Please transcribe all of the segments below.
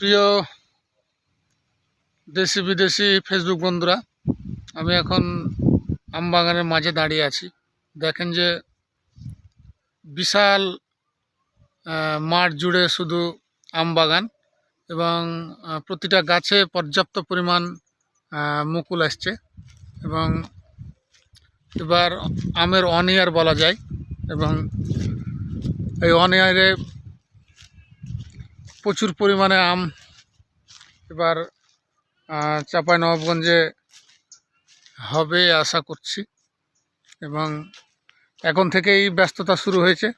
প্রিয় দেশি বিদেশি ফেসবুক বন্ধুরা, আমি এখন আমবাগানের মাঝে দাঁড়িয়ে আছি। দেখেন যে বিশাল মাঠ জুড়ে শুধু আমবাগান এবং প্রতিটা গাছে পর্যাপ্ত পরিমাণ মুকুল আসছে এবং এবার আমের অনিয়ার বলা যায় এবং এই অনিয়ারে প্রচুর পরিমাণে আম এবার চাপাই নবাবগঞ্জে হবে আশা করছি। এবং এখন থেকেই ব্যস্ততা শুরু হয়েছে।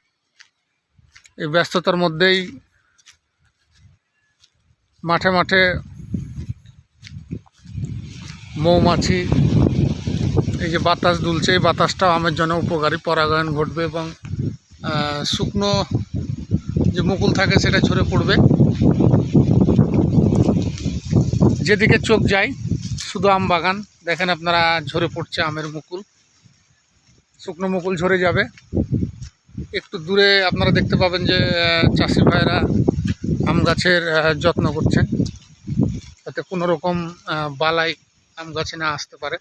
এই ব্যস্ততার মধ্যেই মাঠে মাঠে মৌমাছি, এই যে বাতাস দুলছে, এই বাতাসটাও আমের জন্য উপকারী। পরাগায়ন ঘটবে এবং শুকনো যে মুকুল থাকে সেটা ঝরে পড়বে। যেদিকে চোখ যায়, শুধু আম বাগান। দেখেন আপনারা, ঝরে পড়ছে আমের মুকুল। শুকনো মুকুল ঝরে যাবে। একটু দূরে আপনারা দেখতে পাবেন যে চাষি ভাইরা আম গাছের যত্ন করছেন। যাতে কোনো রকম বালাই আম গাছে না আসতে পারে।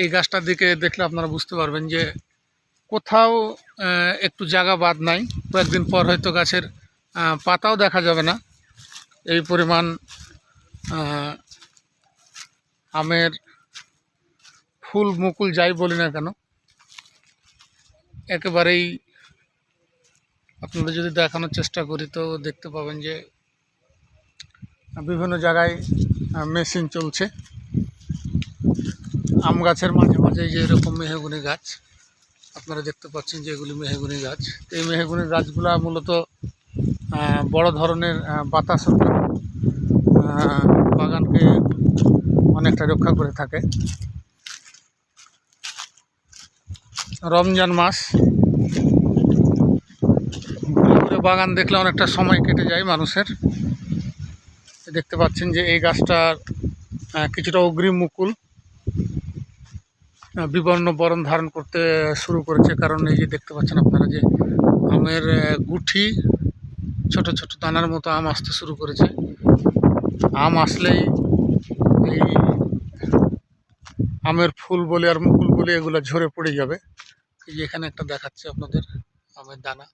এই গাছটার দিকে দেখলে আপনারা বুঝতে পারবেন যে কোথাও একটু জায়গা বাদ নাই। কয়েকদিন পর হয়তো গাছের পাতাও দেখা যাবে না। এই পরিমাণ আমের ফুল মুকুল যাই বলি না কেন, একেবারেই আপনারা যদি দেখানোর চেষ্টা করি তো দেখতে পাবেন যে বিভিন্ন জায়গায় মেশিন চলছে। আম গাছের মাঝে মাঝে যে এরকম মেহগুনি গাছ। আপনারা দেখতে পাচ্ছেন যে এগুলি মেহগুনি গাছ। এই মেহগুনি গাছগুলা মূলত বড় ধরনের বাতাস বাগানকে অনেকটা রক্ষা করে থাকে। রমজান মাস। বাগান দেখলে অনেকটা সময় কেটে যায় মানুষের। দেখতে পাচ্ছেন যে এই গাছটার কিছুটা অগ্রিম মুকুল। বিবর্ণ বরণ ধারণ করতে শুরু করেছে। কারণ এই যে দেখতে পাচ্ছেন আপনারা যে আমের গুঠি, ছোট ছোট দানার মতো আম আসতে শুরু করেছে। আম আসলেই এই আমের ফুল বলে আর মুকুল বলে এগুলো ঝরে পড়ে যাবে। এই যে এখানে একটা দেখাচ্ছে আপনাদের আমের দানা।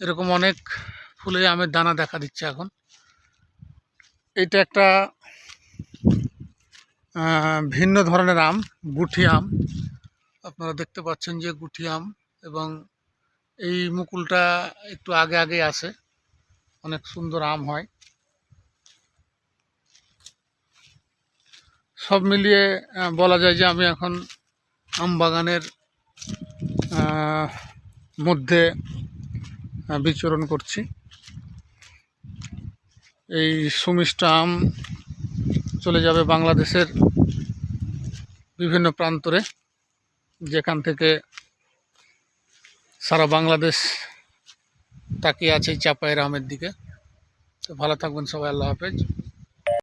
এরকম অনেক ফুলে আমের দানা দেখা দিচ্ছে এখন। এটা একটা ভিন্ন ধরনের আম, গুঠি আম। আপনারা দেখতে পাচ্ছেন যে গুঠি আম এবং এই মুকুলটা একটু আগে আগে আসে অনেক সুন্দর আম হয়। সব মিলিয়ে বলা যায় যে আমি এখন আম বাগানের মধ্যে বিচরণ করছি। এই সুমিষ্ট আম চলে যাবে বাংলাদেশের বিভিন্ন প্রান্তরে, যেখান থেকে সারা বাংলাদেশ তাকিয়ে আছে চাপায়ের আমের দিকে। তো ভালো থাকবেন সবাই, আল্লাহ হাফেজ।